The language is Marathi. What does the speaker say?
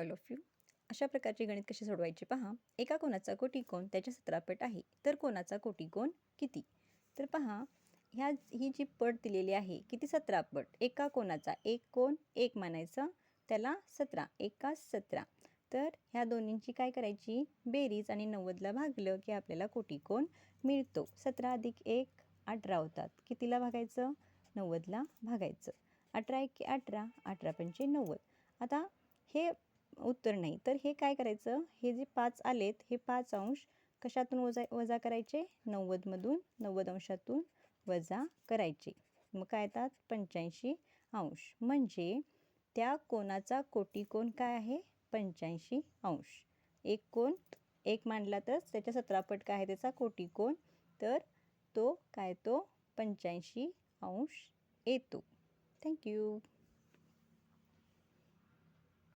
ऑल ऑफ यू अशा प्रकारचे गणित कसे सोडवायचे पहा. एका कोणाचा कोटिकोण त्याच्या सतरापट आहे. तर कोणाचा कोटिकोण किती? तर पहा ह्या ही जी पट दिलेली आहे किती सतरा पट एका कोणाचा एक कोण एक मानायचं त्याला सतरा. एका सतरा. तर ह्या दोन्हींची काय करायची? बेरीज आणि नव्वदला भागलं की आपल्याला कोटिकोण मिळतो. सतरा अधिक एक अठरा होतात. कितीला भागायचं? नव्वदला भागायचं. अठरा एक अठरा. अठरा पंचे नव्वद. आता हे उत्तर नाही. तर हे काय करायचं? हे जे पाच आलेत हे पाच अंश कशातून वजा वजा करायचे? नव्वदमधून नव्वद अंशातून वजा करायचे. मग काय येतात? पंच्याऐंशी अंश. म्हणजे त्या कोणाचा कोटिकोण काय आहे? पंच्याऐंशी अंश. एक कोण एक मांडला तर त्याच्या सतरापट काय आहे? त्याचा कोटिकोण तर तो काय तो पंच्याऐंशी अंश येतो. थँक्यू.